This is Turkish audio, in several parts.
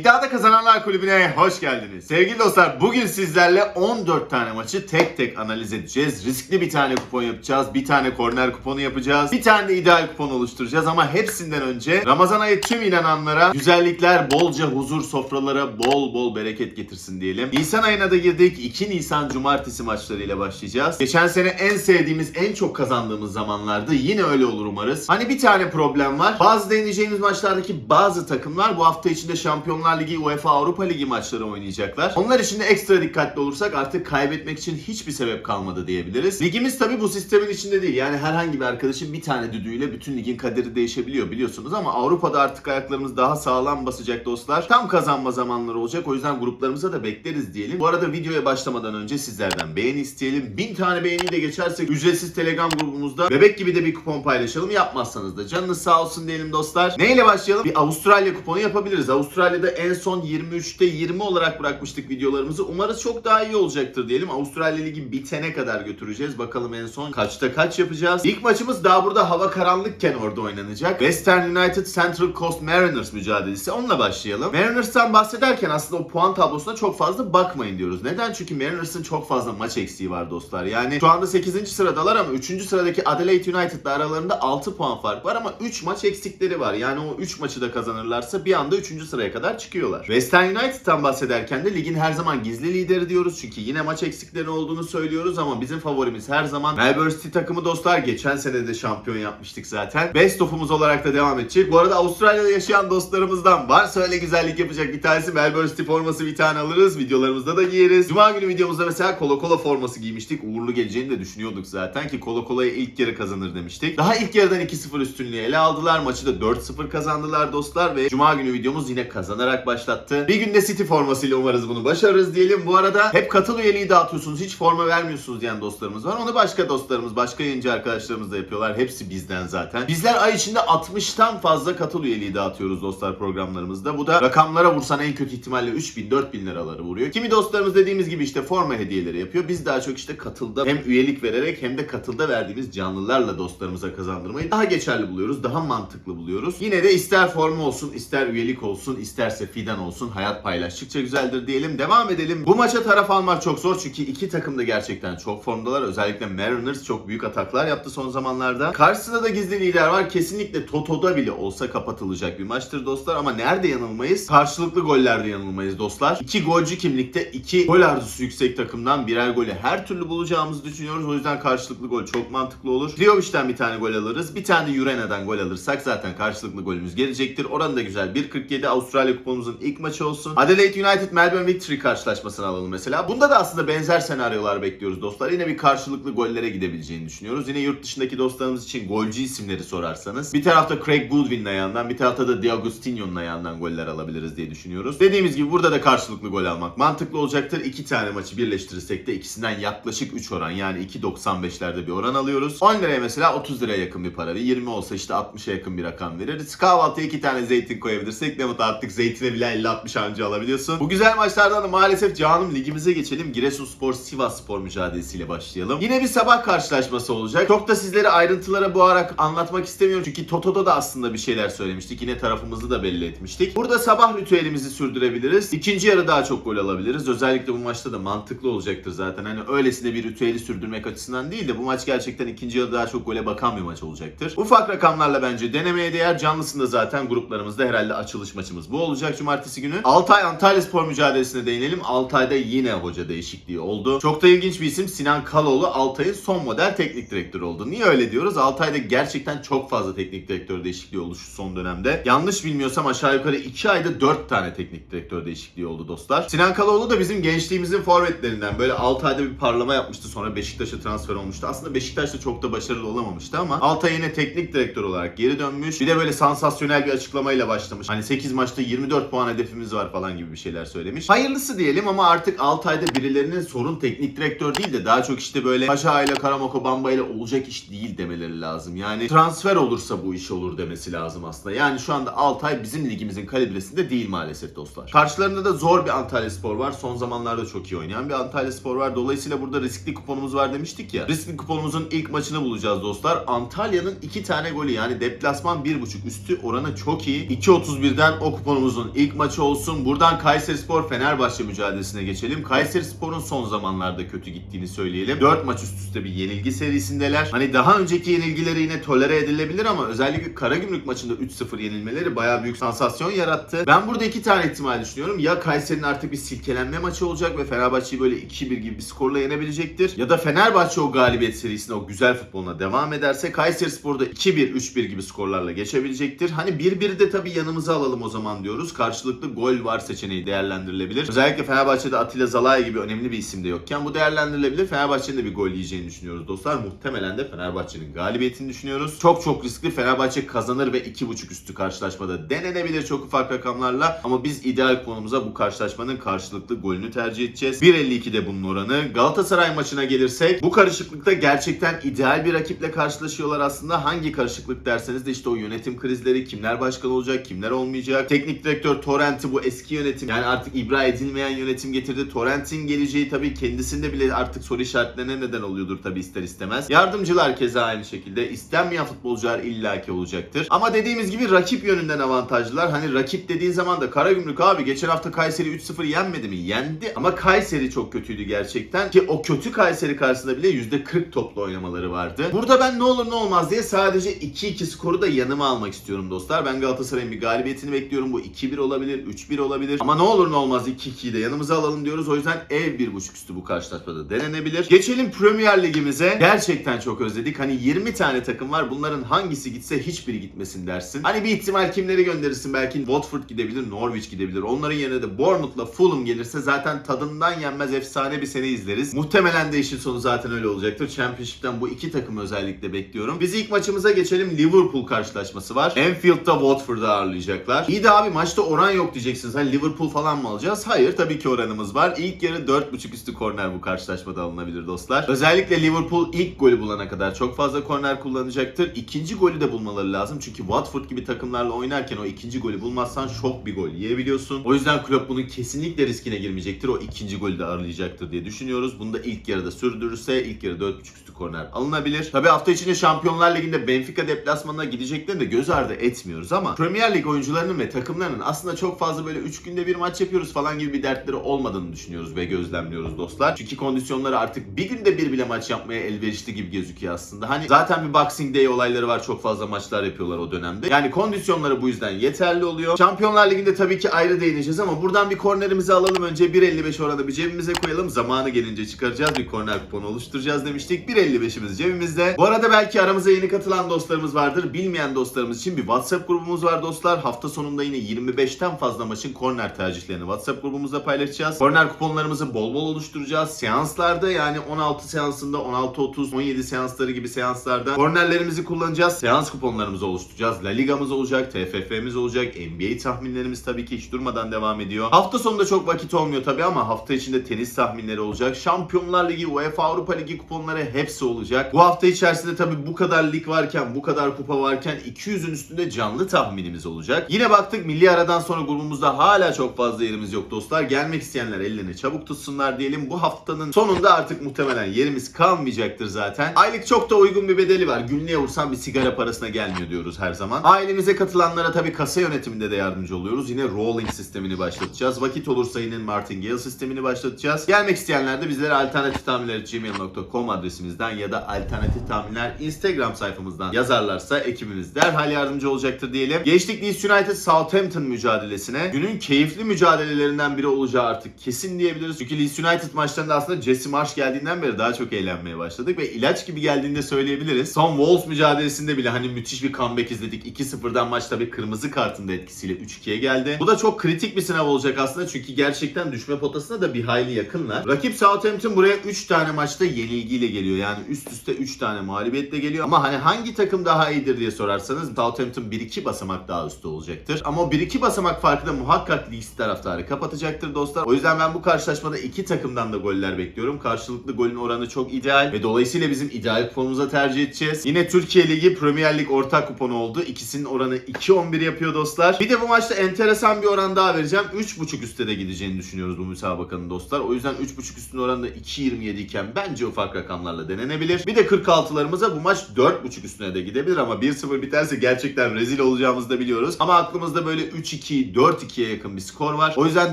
It does. Kazananlar Kulübü'ne hoş geldiniz. Sevgili dostlar bugün sizlerle 14 tane maçı tek tek analiz edeceğiz. Riskli bir tane kupon yapacağız. Bir tane korner kuponu yapacağız. Bir tane de ideal kupon oluşturacağız ama hepsinden önce Ramazan ayı tüm inananlara güzellikler, bolca huzur sofralara bol bol bereket getirsin diyelim. Nisan ayına da girdik. 2 Nisan cumartesi maçlarıyla başlayacağız. Geçen sene en sevdiğimiz, en çok kazandığımız zamanlardı. Yine öyle olur umarız. Hani bir tane problem var. Bazı deneyeceğimiz maçlardaki bazı takımlar bu hafta içinde Şampiyonlar Ligi, UEFA Avrupa Ligi maçları oynayacaklar. Onlar için de ekstra dikkatli olursak artık kaybetmek için hiçbir sebep kalmadı diyebiliriz. Ligimiz tabi bu sistemin içinde değil. Yani herhangi bir arkadaşın bir tane düdüğüyle bütün ligin kaderi değişebiliyor biliyorsunuz ama Avrupa'da artık ayaklarımız daha sağlam basacak dostlar. Tam kazanma zamanları olacak. O yüzden gruplarımıza da bekleriz diyelim. Bu arada videoya başlamadan önce sizlerden beğeni isteyelim. Bin tane beğeni de geçersek ücretsiz Telegram grubumuzda bebek gibi de bir kupon paylaşalım. Yapmazsanız da canınız sağ olsun diyelim dostlar. Neyle başlayalım? Bir Avustralya kuponu yapabiliriz. Avustralya'da en son 23'te 20 olarak bırakmıştık videolarımızı. Umarız çok daha iyi olacaktır diyelim. Avustralya Ligi bitene kadar götüreceğiz. Bakalım en son kaçta kaç yapacağız. İlk maçımız daha burada hava karanlıkken orada oynanacak. Western United Central Coast Mariners mücadelesi. Onunla başlayalım. Mariners'tan bahsederken aslında o puan tablosuna çok fazla bakmayın diyoruz. Neden? Çünkü Mariners'ın çok fazla maç eksiği var dostlar. Yani şu anda 8. sıradalar ama 3. sıradaki Adelaide United'la aralarında 6 puan fark var ama 3 maç eksikleri var. Yani o 3 maçı da kazanırlarsa bir anda 3. sıraya kadar çıkıyorlar. Western United'tan bahsederken de ligin her zaman gizli lideri diyoruz. Çünkü yine maç eksikleri olduğunu söylüyoruz ama bizim favorimiz her zaman Melbourne City takımı dostlar. Geçen sene de şampiyon yapmıştık zaten. Best of'umuz olarak da devam edecek. Bu arada Avustralya'da yaşayan dostlarımızdan varsa öyle güzellik yapacak bir tanesi Melbourne City forması bir tane alırız. Videolarımızda da giyeriz. Cuma günü videomuzda mesela Colo Colo forması giymiştik. Uğurlu geleceğini de düşünüyorduk zaten ki Colo Colo'ya ilk yarı kazanır demiştik. Daha ilk yarıdan 2-0 üstünlüğü ele aldılar. Maçı da 4-0 kazandılar dostlar ve Cuma günü videomuz yine kazanarak başlattı. Bir günde City formasıyla umarız bunu başarırız diyelim. Bu arada hep katıl üyeliği dağıtıyorsunuz. Hiç forma vermiyorsunuz diyen dostlarımız var. Onu başka dostlarımız, başka yayıncı arkadaşlarımız da yapıyorlar. Hepsi bizden zaten. Bizler ay içinde 60'tan fazla katıl üyeliği dağıtıyoruz dostlar programlarımızda. Bu da rakamlara vursan en kötü ihtimalle 3000 4000 liraları vuruyor. Kimi dostlarımız dediğimiz gibi işte forma hediyeleri yapıyor. Biz daha çok işte katılda hem üyelik vererek hem de katılda verdiğimiz canlılarla dostlarımıza kazandırmayı daha geçerli buluyoruz. Daha mantıklı buluyoruz. Yine de ister forma olsun, ister üyelik olsun, isterse fidan olsun. Hayat paylaştıkça güzeldir diyelim. Devam edelim. Bu maça taraf almak çok zor çünkü iki takım da gerçekten çok formdalar. Özellikle Mariners çok büyük ataklar yaptı son zamanlarda. Karşısında da gizli lider var. Kesinlikle Toto'da bile olsa kapatılacak bir maçtır dostlar ama nerede yanılmayız? Karşılıklı gollerde yanılmayız dostlar. İki golcü kimlikte iki gol arzusu yüksek takımdan birer golü her türlü bulacağımızı düşünüyoruz. O yüzden karşılıklı gol çok mantıklı olur. Djovic'den bir tane gol alırız. Bir tane de Jurena'dan gol alırsak zaten karşılıklı golümüz gelecektir. Oran da güzel. 1.47 Avustralya kuponumuzun ilk maçı olsun. Adelaide United Melbourne Victory karşılaşmasını alalım mesela. Bunda da aslında benzer senaryolar bekliyoruz dostlar. Yine bir karşılıklı gollere gidebileceğini düşünüyoruz. Yine yurt dışındaki dostlarımız için golcü isimleri sorarsanız. Bir tarafta Craig Goodwin'in ayağından bir tarafta da Diagostinho'nun ayağından goller alabiliriz diye düşünüyoruz. Dediğimiz gibi burada da karşılıklı gol almak mantıklı olacaktır. İki tane maçı birleştirirsek de ikisinden yaklaşık 3 oran yani 2.95'lerde bir oran alıyoruz. 10 liraya mesela 30 liraya yakın bir para. 20 olsa işte 60'a yakın bir rakam veririz. Kahvaltıya iki tane zeytin koyabilirsek mutlu artık zeytine bile 50-60 anca alabiliyorsun. Bu güzel maçlardan da maalesef canım ligimize geçelim. Giresunspor Sivas Spor mücadelesiyle başlayalım. Yine bir sabah karşılaşması olacak. Çok da sizlere ayrıntılara boğarak anlatmak istemiyorum. Çünkü Toto'da da aslında bir şeyler söylemiştik. Yine tarafımızı da belli etmiştik. Burada sabah ritüelimizi sürdürebiliriz. İkinci yarı daha çok gol alabiliriz. Özellikle bu maçta da mantıklı olacaktır zaten. Hani öylesine bir ritüeli sürdürmek açısından değil de bu maç gerçekten ikinci yarı daha çok gole bakan bir maç olacaktır. Ufak rakamlarla bence denemeye değer. Canlısında zaten gruplarımızda herhalde açılış maçımız bu olacak cumartesi günü. Altay Antalya Spor mücadelesine değinelim. Altay'da yine hoca değişikliği oldu. Çok da ilginç bir isim Sinan Kaloğlu Altay'ın son model teknik direktörü oldu. Niye öyle diyoruz? Altay'da gerçekten çok fazla teknik direktör değişikliği oldu şu son dönemde. Yanlış bilmiyorsam aşağı yukarı 2 ayda 4 tane teknik direktör değişikliği oldu dostlar. Sinan Kaloğlu da bizim gençliğimizin forvetlerinden. Böyle 6 ayda bir parlama yapmıştı sonra Beşiktaş'a transfer olmuştu. Aslında Beşiktaş'ta çok da başarılı olamamıştı ama Altay yine teknik direktör olarak geri dönmüş. Bir de böyle sansasyonel bir açıklamayla başlamış. Hani 8 maçta 24 puan hedefimiz var falan gibi bir şeyler söylemiş. Hayırlısı diyelim ama artık Altay'da birilerinin sorun teknik direktör değil de daha çok işte böyle Paşa ile Karamoko Bamba ile olacak iş değil demeleri lazım. Yani transfer olursa bu iş olur demesi lazım aslında. Yani şu anda Altay bizim ligimizin kalibresinde değil maalesef dostlar. Karşılarında da zor bir Antalya Spor var. Son zamanlarda çok iyi oynayan bir Antalya Spor var. Dolayısıyla burada riskli kuponumuz var demiştik ya. Riskli kuponumuzun ilk maçını bulacağız dostlar. Antalya'nın iki tane golü yani deplasman 1.5 üstü oranı çok iyi. 2.31'den o kuponumuzun ilk maçı olsun. Buradan Kayserispor Fenerbahçe mücadelesine geçelim. Kayserispor'un son zamanlarda kötü gittiğini söyleyelim. 4 maç üst üste bir yenilgi serisindeler. Hani daha önceki yenilgileri yine tolere edilebilir ama özellikle Karagümrük maçında 3-0 yenilmeleri bayağı büyük sansasyon yarattı. Ben burada iki tane ihtimal düşünüyorum. Ya Kayseri'nin artık bir silkelenme maçı olacak ve Fenerbahçe'yi böyle 2-1 gibi bir skorla yenebilecektir. Ya da Fenerbahçe o galibiyet serisine o güzel futboluna devam ederse Kayserispor'da 2-1, 3-1 gibi skorlarla geçebilecektir. Hani 1-1 de tabii yanımıza alalım o zaman diyoruz. Karşılıklı gol var seçeneği değerlendirilebilir. Özellikle Fenerbahçe'de Atilla Zalai gibi önemli bir isim de yokken bu değerlendirilebilir. Fenerbahçe'nin de bir gol yiyeceğini düşünüyoruz dostlar. Muhtemelen de Fenerbahçe'nin galibiyetini düşünüyoruz. Çok çok riskli. Fenerbahçe kazanır ve 2.5 üstü karşılaşmada denenebilir çok ufak rakamlarla. Ama biz ideal konumuza bu karşılaşmanın karşılıklı golünü tercih edeceğiz. 1.52 de bunun oranı. Galatasaray maçına gelirsek bu karışıklıkta gerçekten ideal bir rakiple karşılaşıyorlar aslında. Hangi karışıklık derseniz de işte o yönetim krizleri, kimler başkan olacak, kimler olmayacak. Teknik direktör Torrent'i bu eski yönetim yani artık ibra edilmeyen yönetim getirdi. Torrent'in geleceği tabii kendisinde bile artık soru işaretlerine neden oluyordur tabii ister istemez. Yardımcılar keza aynı şekilde. istenmeyen futbolcular illaki olacaktır. Ama dediğimiz gibi rakip yönünden avantajlılar. Hani rakip dediğin zaman da Karagümrük abi geçen hafta Kayseri 3-0 yenmedi mi? Yendi ama Kayseri çok kötüydü gerçekten. Ki o kötü Kayseri karşısında bile %40 toplu oynamaları vardı. Burada ben ne olur ne olmaz diye sadece 2-2 skoru da yanıma almak istiyorum dostlar. Ben Galatasaray'ın bir galibiyetini bekliyorum. Bu 2-1 olabilir, 3-1 olabilir. Ama ne olur ne olmaz 2-2'yi de yanımıza alalım diyoruz. O yüzden ev 1.5 üstü bu karşılaşmada denenebilir. Geçelim Premier Ligimize. Gerçekten çok özledik. Hani 20 tane takım var. Bunların hangisi gitse hiçbiri gitmesin dersin. Hani bir ihtimal kimleri gönderirsin? Belki Watford gidebilir, Norwich gidebilir. Onların yerine de Bournemouth'la Fulham gelirse zaten tadından yenmez efsane bir sene izleriz. Muhtemelen de işin sonu zaten öyle olacaktır. Championship'ten bu iki takımı özellikle bekliyorum. Biz ilk maçımıza geçelim. Liverpool karşılaşması var. Anfield'da Watford'u ağırlayacaklar. İyi de abi maçta oran yok diyeceksiniz. Hani Liverpool falan mı alacağız? Hayır tabii ki oranımız var. İlk yarı 4.5 üstü korner bu karşılaşmada alınabilir dostlar. Özellikle Liverpool ilk golü bulana kadar çok fazla korner kullanacaktır. İkinci golü de bulmaları lazım. Çünkü Watford gibi takımlarla oynarken o ikinci golü bulmazsan şok bir gol yiyebiliyorsun. O yüzden Klopp bunun kesinlikle riskine girmeyecektir. O ikinci golü de aralayacaktır diye düşünüyoruz. Bunu da ilk yarıda sürdürürse ilk yarı 4.5 üstü korner alınabilir. Tabi hafta içinde Şampiyonlar Ligi'nde Benfica deplasmanına gideceklerini de göz ardı etmiyoruz ama Premier Lig oyuncularının ve takımlarının aslında çok fazla böyle 3 günde bir maç yapıyoruz falan gibi bir dertleri olmadığını düşünüyoruz ve gözlemliyoruz dostlar. Çünkü kondisyonları artık bir günde bir bile maç yapmaya elverişli gibi gözüküyor aslında. Hani zaten bir Boxing Day olayları var çok fazla maçlar yapıyorlar o dönemde. Yani kondisyonları bu yüzden yeterli oluyor. Şampiyonlar Ligi'nde tabii ki ayrı değineceğiz ama buradan bir kornerimizi alalım önce 1.55 oranı bir cebimize koyalım. Zamanı gelince çıkaracağız bir korner kuponu oluşturacağız demiştik. 1.55'imiz cebimizde. Bu arada belki aramıza yeni katılan dostlarımız vardır. Bilmeyen dostlarımız için bir WhatsApp grubumuz var dostlar. Hafta sonunda yine 25'ten fazla maçın korner tercihlerini WhatsApp grubumuzda paylaşacağız. Korner kuponlarımızı bol bol oluşturacağız. Seanslarda yani 16 seansında 16-30, 17 seansları gibi seanslarda kornerlerimizi kullanacağız. Seans kuponlarımızı oluşturacağız. La Liga'mız olacak, TFF'miz olacak, NBA tahminlerimiz tabii ki hiç durmadan devam ediyor. Hafta sonunda çok vakit olmuyor tabii ama hafta içinde tenis tahminleri olacak. Şampiyonlar Ligi, UEFA Avrupa Ligi kuponları hepsi olacak. Bu hafta içerisinde tabii bu kadar lig varken, bu kadar kupa varken 200'ün üstünde canlı tahminimiz olacak. Yine baktık milli aradan sonra grubumuzda hala çok fazla yerimiz yok dostlar. Gelmek isteyenler ellerini çabuk tutsunlar diyelim. Bu haftanın sonunda artık muhtemelen yerimiz kalmayacaktır zaten. Aylık çok da uygun bir bedeli var. Günlüğe vursan bir sigara parasına gelmiyor diyoruz her zaman. Ailemize katılanlara tabii kasa yönetiminde de yardımcı oluyoruz. Yine rolling sistemini başlatacağız. Vakit olursa yine Martingale sistemini başlatacağız. Gelmek isteyenler de bizlere alternatif gmail.com adresimizden ya da alternatif tahminler Instagram sayfamızdan yazarlarsa ekibimiz derhal yardımcı olacaktır diyelim. Geçtik Leeds United Southampton mücadelesine. Günün keyifli mücadelelerinden biri olacağı artık kesin diyebiliriz. Çünkü Leeds United maçlarında aslında Jesse Marsh geldiğinden beri daha çok eğlenmeye başladık ve ilaç gibi geldiğinde söyleyebiliriz. Son Wolves mücadelesinde bile hani müthiş bir comeback izledik. 2-0'dan maç tabii kırmızı kartın da etkisiyle 3-2'ye geldi. Bu da çok kritik bir sınav olacak aslında çünkü gerçekten düşme potasına da bir hayli yakınlar. Rakip Southampton buraya 3 tane maçta yenilgiyle geliyor. Yani üst üste 3 tane mağlubiyetle geliyor. Ama hani hangi takım daha iyidir diye sorarsanız Southampton 1-2 basamak daha üstte olacaktır. Ama o 1-2 basamak farkı da muhakkak Leeds taraftarı kapatacaktır dostlar. O yüzden ben bu karşılaşmada iki takımdan da goller bekliyorum. Karşılıklı golün oranı çok ideal ve dolayısıyla bizim ideal kuponumuza tercih edeceğiz. Yine Türkiye Ligi Premier Lig ortak kuponu oldu. İkisinin oranı 2-11 yapıyor dostlar. Bir de bu maçta enteresan bir oran daha vereceğim. 3.5 üstte de gideceğini düşünüyoruz bu müsabakanın dostlar. O yüzden 3.5 üstün oranı da 2.27 iken bence ufak rakamlarla denenebilir. Bir de 46'larımıza bu maç 4.5 üstüne de gidebilir ama 1-0 biterse gerçekten rezil olacağımızı da biliyoruz. Ama aklımızda böyle 3-2, 4-2'ye yakın bir skor var. O yüzden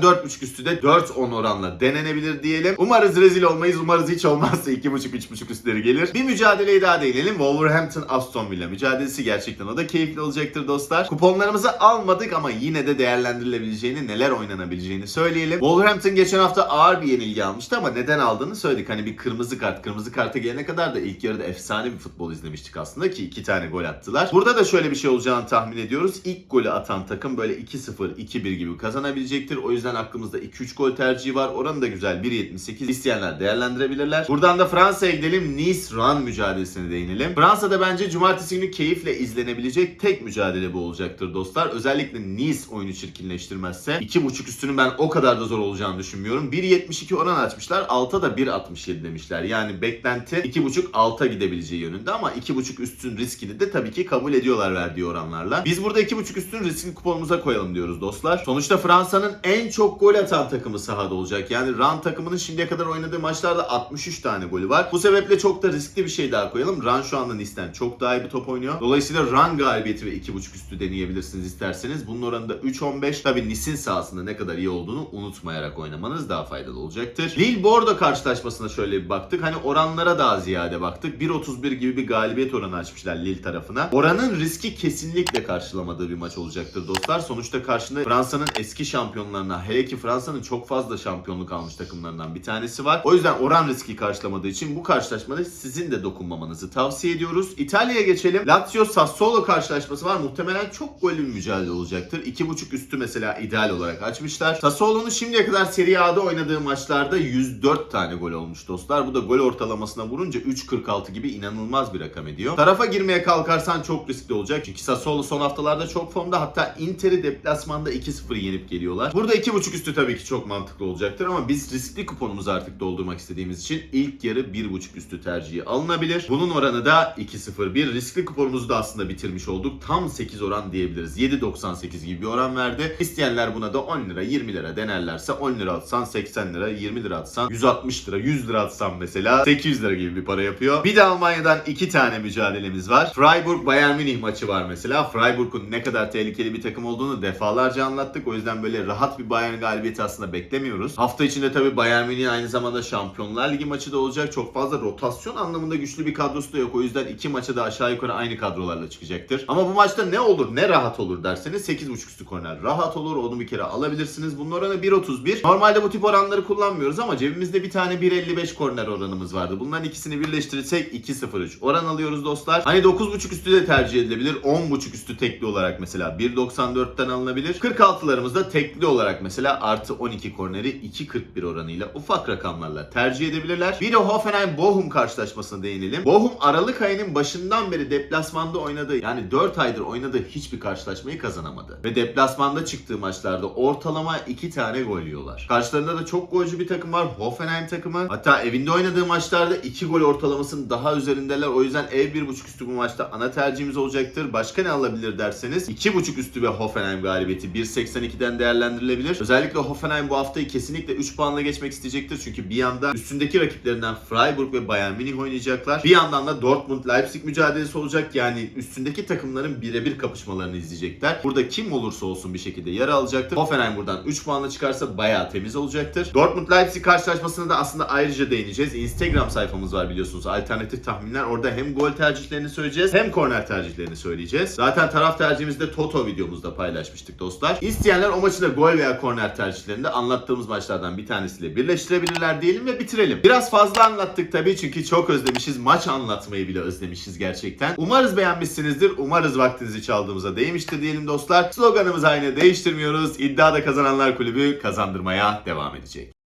4.5 üstü de 4-10 oranla denenebilir diyelim. Umarız rezil olmayız. Umarız hiç olmazsa 2.5-3.5 üstleri gelir. Bir mücadeleyi daha değinelim. Wolverhampton Aston Villa mücadelesi gerçekten o da keyifli olacaktır dostlar. Kuponlarımızı almadık ama yine de değerlendirilebileceğini, neler oynanabileceğini söyleyelim. Wolverhampton geçen hafta ağır bir yenilgi almıştı ama neden aldığını söyledik. Hani bir kırmızı kart, kırmızı karta gelene kadar da ilk yarıda efsane bir futbol izlemiştik aslında ki iki tane gol attılar. Burada da şöyle bir şey olacağını tahmin ediyoruz. İlk golü atan takım böyle 2-0, 2-1 gibi kazanabilecektir. O yüzden aklımızda 2-3 gol tercihi var. Oranı da güzel 1.78 isteyenler değerlendirebilirler. Buradan da Fransa'ya gidelim. Nice Run mücadelesine değinelim. Fransa'da bence cumartesi günü keyifle izlenebilecek tek mücadele bu olacaktır dostlar. Özellikle Nice oyunu çirkinleştirmezse 2.5 üstünün ben o kadar da zor olacağını düşünmüyorum. 1.72 oran açmışlar. Alta da 1.67 demişler. Yani beklenti 2.5 alta gidebileceği yönünde ama 2.5 üstün riskini de tabii ki kabul ediyorlar verdiği oranlarla. Biz burada 2.5 üstün riskini kuponumuza koyalım diyoruz dostlar. Sonuçta Fransa'nın en çok gol atan takımı sahada olacak. Yani Ran takımının şimdiye kadar oynadığı maçlarda 63 tane golü var. Bu sebeple çok da riskli bir şey daha koyalım. Ran şu anda Nice'den çok daha iyi bir top oynuyor. Dolayısıyla Ran galibiyeti ve 2.5 üstü deneyebilirsiniz isterseniz. Bunun oranı da 3.15. Tabii Nice'in sahasında ne kadar iyi olduğunu unutmayarak oynamanız daha faydalı olacaktır. Lille Bordeaux karşılaşmasına şöyle bir baktık. Hani oranlara daha ziyade baktık. 1.31 gibi bir galibiyet oranı açmışlar Lille tarafına. Oranın riski kesinlikle karşılamadığı bir maç olacaktır dostlar. Sonuçta karşında Fransa'nın eski şampiyonlarına hele ki Fransa'nın çok fazla şampiyonluk almış takımlarından bir tanesi var. O yüzden oran riski karşılamadığı için bu karşılaşmada sizin de dokunmamanızı tavsiye ediyoruz. İtalya'ya geçelim. Lazio Sassuolo karşılaşması var. Muhtemelen çok gollü bir mücadele olacaktır. 2.5 üstü mesela ideal olarak açmışlar. Sassuolo'nun şimdiye kadar Serie A'da oynadığı maçlarda 104 tane gol olmuş dostlar. Bu da gol ortalamasına vurunca 3.46 gibi inanılmaz bir rakam ediyor. Tarafa girmeye kalkarsan çok riskli olacak. Çünkü Sassuolo son haftalarda çok formda. Hatta Inter'i deplasmanda 2-0 yenip geliyorlar. Burada 2.5 üstü tabii ki çok mantıklı olacaktır ama biz riskli kuponumuzu artık doldurmak istediğimiz için ilk yarı 1.5 üstü tercihi alınabilir. Bunun oranı da 2.01. Riskli kuponumuzu da aslında bitirmiş olduk. Tam 8 oran diyebiliriz. 7.98 gibi bir oran verdi. İsteyenler buna da 10 lira 20 lira denerlerse 10 lira atsan 80 lira 20 lira atsan 160 lira 100 lira atsan mesela 800 lira gibi bir para yapıyor. Bir de Almanya'dan iki tane mücadelemiz var. Freiburg Bayern Münih maçı var mesela. Freiburg'un ne kadar tehlikeli bir takım olduğunu defalarca anlattık. O yüzden böyle rahat bir Bayern galibiyeti aslında beklemiyoruz. Hafta içinde tabii Bayern Münih aynı zamanda Şampiyonlar Ligi maçı da olacak. Çok fazla rotasyon anlamında güçlü bir kadrosu da yok. O yüzden iki maça da aşağı yukarı aynı kadrolarla çıkacaktır. Ama bu maçta ne olur ne rahat olur derseniz 8.5 üstü korner rahat olur. Onu bir kere alabilirsiniz. Bunun oranı 1.31. Normalde bu tip oranları kullanmıyoruz ama cebimizde bir tane 1.55 korner oranımız vardı. Bunların ikisini birleştirirsek 2.03 oran alıyoruz dostlar. Hani 9.5 üstü de tercih edilebilir. 10.5 üstü tekli olarak mesela 1.94'ten alınabilir. 46'larımızda tekli olarak mesela artı 12 korneri 2.41 oranıyla ufak rakamlarla tercih edebilirler. Bir de Hoffenheim Bochum karşılaşmasına değinelim. Bochum Aralık ayının başından beri deplasmanda oynadığı yani 4 aydır oynadığı hiçbir karşılaşmayı kazanamadı. Ve deplasmanda çıktığı maçlarda ortalama 2 tane gol yiyorlar. Karşılarında da çok golcü bir takım var. Hoffenheim takımı. Hatta evinde oynadığı maçlarda 2 gol ortalamasının daha üzerindeler. O yüzden ev 1.5 üstü bu maçta ana tercihimiz olacaktır. Başka ne alabilir derseniz 2.5 üstü ve Hoffenheim galibiyeti 1.82'den değerlendirilebilir. Özellikle Hoffenheim bu haftayı kesinlikle 3 puanla geçmek isteyecektir. Çünkü bir yanda üstündeki rakiplerinden Freiburg ve Bayern Münih oynayacaklar. Bir yandan da Dortmund Leipzig mücadelesi olacak. Yani üstündeki takımların birebir kapışmalarını izleyecekler. Burada kim olursa olsun bir şekilde yer alacaktır. Hoffenheim buradan 3 puanla çıkarsa bayağı temiz olacaktır. Dortmund Leipzig karşılaşmasına da aslında ayrıca değineceğiz. Instagram sayfamız var biliyorsunuz. Alternatif tahminler. Orada hem gol tercihlerini söyleyeceğiz hem korner tercihlerini söyleyeceğiz. Zaten taraf tercihimizi de Toto videomuzda paylaşmıştık. İsteyenler o maçı da gol veya korner tercihlerini de anlattığımız maçlardan bir tanesiyle birleştirebilirler diyelim ve bitirelim. Biraz fazla anlattık tabii çünkü çok özlemişiz. Maç anlatmayı bile özlemişiz gerçekten. Umarız beğenmişsinizdir. Umarız vaktinizi çaldığımıza değmiştir diyelim dostlar. Sloganımız aynı değiştirmiyoruz. İddiada kazananlar kulübü kazandırmaya devam edecek.